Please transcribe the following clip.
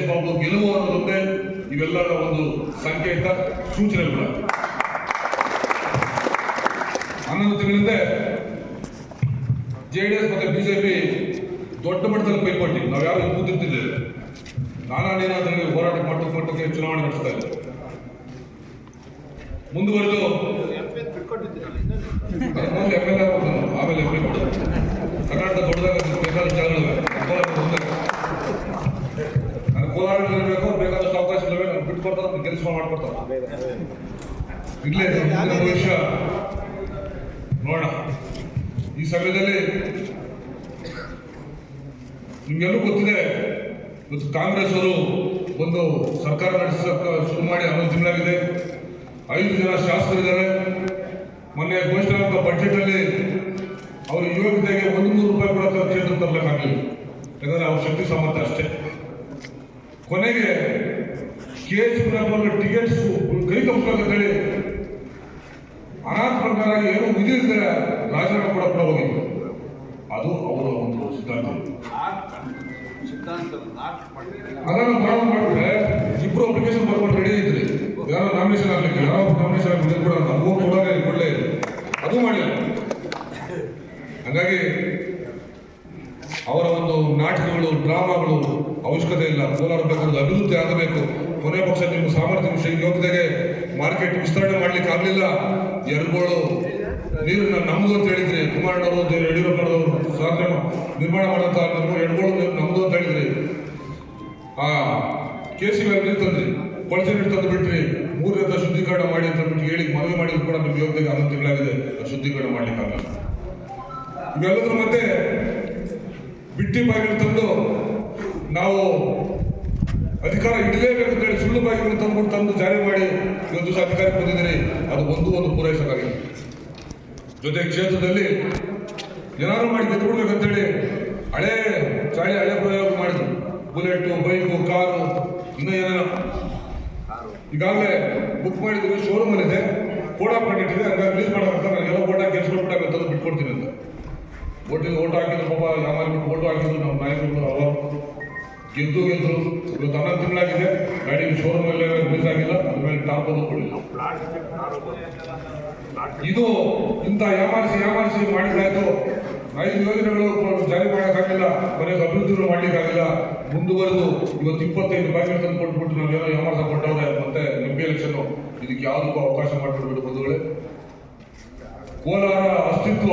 ಮಹೇಶ್ ಬಾಬು ಗೆಲುವು ಅನ್ನೋದೊಂದೇ ಇವೆಲ್ಲರ ಒಂದು ಸಂಕೇತ ಸೂಚನೆ ಕೂಡ. ಹನ್ನೊಂದು ತಿಂಗಳಿಂದ ಜೆ ಡಿ ಎಸ್ ಮತ್ತೆ ಬಿಜೆಪಿ ದೊಡ್ಡ ಮಟ್ಟದಲ್ಲಿ ಪೈಪೋಟಿ. ನಾವು ಯಾರು ಕೂತಿರ್ತಿದ್ದೇವೆ ನಾನಾ ನೀನಾದ್ರಲ್ಲಿ ಹೋರಾಟ ಮಟ್ಟಕ್ಕೆ ಮಟ್ಟಕ್ಕೆ ಚುನಾವಣೆ ನಡೆಸ್ತಾ ಇದ್ದೇವೆ ಮುಂದುವರೆದು ನಾನು ಬಿಟ್ಕೊಡ್ತಾರೆ ಕೆಲಸ ಮಾಡ್ಕೊಡ್ತಾರ ಇಲ್ಲೇ ಭವಿಷ್ಯ. ನೋಡೋಣ. ಈ ಸಮಯದಲ್ಲಿ ನಿಮ್ಗೆಲ್ಲೂ ಗೊತ್ತಿದೆ ಇವತ್ತು ಕಾಂಗ್ರೆಸ್ ಅವರು ಒಂದು ಸರ್ಕಾರ ನಡೆಸಕ್ಕೆ ಶುರು ಮಾಡಿ ಹನ್ನೊಂದು ತಿಂಗಳಾಗಿದೆ. ಐದು ಜನ ಶಾಸಕರಿದ್ದಾರೆ. ಮೊನ್ನೆ ಘೋಷಣೆ ಬಜೆಟ್ ಅಲ್ಲಿ ಅವರು ಯುವಕತೆಗೆ ಒಂದು ನೂರು ರೂಪಾಯಿ ಕೂಡ ಕ್ಷೇತ್ರ ತರಲಿಕ್ಕಾಗಲಿಲ್ಲ. ಯಾಕಂದ್ರೆ ಅವ್ರ ಶಕ್ತಿ ಸಾಮರ್ಥ್ಯ ಅಷ್ಟೇ. ಕೊನೆಗೆ ಎಚ್ ಮುನಿಯಪ್ಪನ ಟಿಕೆಟ್ಸ್ ಕೈ ತಪ್ಪಿಸ್ಬೇಕಂತೇಳಿ ಅನಾಥ ಪ್ರಕಾರ ಏನು ವಿಧಿ ರಾಜನ ರಾಜೀನಾಮೆ ಕೂಡ ಕೂಡ ಹೋಗಿದ್ರು ಅದು ಅವರ ಒಂದು ಸಿದ್ಧಾಂತ. ಅದನ್ನು ಪ್ರಾರಂಭ ಮಾಡಿದ್ರೆ ಇಬ್ಬರು ಅಪ್ಲಿಕೇಶನ್ ಬರ್ಕೊಂಡು ರೆಡಿ ಇದ್ರಿ. ಯಾರೋ ನಾಮಿನೇಷನ್ ಆಗ್ಲಿಕ್ಕೆ, ಯಾರೋ ನಾಮಿನೇಷನ್ ಆಗ್ಲಿಕ್ಕೆ ಕೂಡ ನಮಗೂ ಕೂಡ ಕೊಡಲೇ ಅದು ಮಾಡಿಲ್ಲ ಹಾಗಾಗಿ ಅವರ ಒಂದು ನಾಟಕಗಳು, ಡ್ರಾಮಾಗಳು ಅವಶ್ಯಕತೆ ಇಲ್ಲ. ಕೋಲಾರ ಬೇಕಾದ ಅಭಿವೃದ್ಧಿ ಆಗಬೇಕು. ಕೊನೆ ಪಕ್ಷ ನಿಮ್ಮ ಸಾಮರ್ಥ್ಯ ವಿಷಯ ಯೋಗ್ಯತೆಗೆ ಮಾರ್ಕೆಟ್ ವಿಸ್ತರಣೆ ಮಾಡ್ಲಿಕ್ಕೆ ಆಗಲಿಲ್ಲ. ಎರಡುಗಳು ನೀರನ್ನ ನಮ್ದು ಅಂತ ಹೇಳಿದ್ರಿ. ಕುಮಾರಣ್ಣವರು, ಯಡಿಯೂರಪ್ಪನವರು ಸಾಧನೆ ನಿರ್ಮಾಣ ಮಾಡಂತ ಎರಡುಗಳು ನಮ್ದು ಅಂತ ಹೇಳಿದ್ರಿ. ಆ ಕೆಸಿ ಸಿ ನೀರು ತಂದ್ರಿ ಕೊಳಚೆ ನೀರು ತಂದು ಬಿಟ್ರಿ. ಮೂರರಿಂದ ಶುದ್ಧೀಕರಣ ಮಾಡಿ ಅಂತ ಬಿಟ್ಟು ಹೇಳಿ ಮನವಿ ಮಾಡಿದ್ರು ಕೂಡ ನಿಮ್ಮ ಯೋಗ್ಯತೆಗೆ ಹನ್ನೊಂದು ತಿಂಗಳಾಗಿದೆ ಶುದ್ಧೀಕರಣ ಮಾಡ್ಲಿಕ್ಕೆ ಆಗಲ್ಲ. ಇವೆಲ್ಲದರ ಮತ್ತೆ ಬಿಟ್ಟಿ ಬಾಗಿಲು ತಂದು ನಾವು ಅಧಿಕಾರ ಇಡಲೇಬೇಕು ಅಂತ ಹೇಳಿ ಸುಳ್ಳು ಬಾಗಿಲು ತಂದ್ಬಿಟ್ಟು ತಂದು ಜಾರಿ ಮಾಡಿ ಇವತ್ತು ಅಧಿಕಾರಕ್ಕೆ ಬಂದಿದ್ದೀರಿ. ಅದು ಒಂದು ಒಂದು ಪೂರೈಸಲಾಗಿ ಜೊತೆ ಕ್ಷೇತ್ರದಲ್ಲಿ ಏನಾದ್ರು ಮಾಡಿ ಗೆದ್ದುಬಿಡ್ಬೇಕಂತೇಳಿ ಹಳೆ ಚಾಳಿ, ಹಳೆ ಪ್ರಯೋಗ ಮಾಡಿದ್ರು. ಬುಲೆಟ್, ಬೈಕು, ಕಾರು, ಇನ್ನೂ ಏನೇನೋ ಈಗಾಗಲೇ ಬುಕ್ ಮಾಡಿದ್ವಿ ಶೋರೂಮ್ ಅಲ್ಲಿ ಇದೆ ಕೋಡ್ ಹಾಕೊಂಡಿಟ್ಟಿದೆ ಹಂಗಾಗಿ ರಿಲೀಸ್ ಮಾಡೋಕ್ಕಂತ ನನಗೆಲ್ಲ ಓಟ್ ಹಾಕಿ ಕೆಲ್ಸ್ಕೊಟ್ಬಿಟ್ಟಾಗ ತಂದು ಬಿಟ್ಕೊಡ್ತೀನಿ ಅಂತ. ಓಟಿಗೆ ಓಟ್ ಹಾಕಿದ್ರು ಪಾಪ ಯಾವಾಗ ಓಟ್ ಹಾಕಿದ್ರು, ನಾವು ಅವ ಗೆದ್ದು ಗೆದ್ದು ಇವತ್ತು ಹನ್ನೊಂದು ತಿಂಗಳಾಗಿದೆ. ಗಾಡಿ ಶೋರೂಮ್ ಅಲ್ಲಿ ರಿಲೀಸ್ ಆಗಿಲ್ಲ. ಅದ್ರ ಮೇಲೆ ಟಾಪ್ ಅದು ಕೊಡಲಿಲ್ಲ ಇದು ಇಂಥ ಯಾಮಾರಿಸಿ ಯಾಮಾರಿಸಿ ಮಾಡಿದ್ದಾಯ್ತು. ಐದು ಯೋಜನೆಗಳು ಜಾರಿ ಮಾಡೋಕ್ಕಾಗಿಲ್ಲ. ಕೊನೆಗೆ ಅಭಿವೃದ್ಧಿಗಳು ಮಾಡ್ಲಿಕ್ಕಾಗಿಲ್ಲ. ಮುಂದುವರೆದು ಇವತ್ತು ಇಪ್ಪತ್ತೈದು ಬಾಗಿಲು ತಂದು ಕೊಟ್ಬಿಟ್ಟು ನಾವೇನೋ ಯಾಮಾರಿಸ ಕೊಟ್ಟವ್ರೆ ಮತ್ತೆ ಎಂ ಪಿ ಎಲೆಕ್ಷನ್ ಇದಕ್ಕೆ ಯಾವುದಕ್ಕೂ ಅವಕಾಶ ಮಾಡಿಬಿಡ್ಬಿಟ್ಟು ಬಂಧುಗಳೇ. ಕೋಲಾರ ಅಸ್ತಿತ್ವ.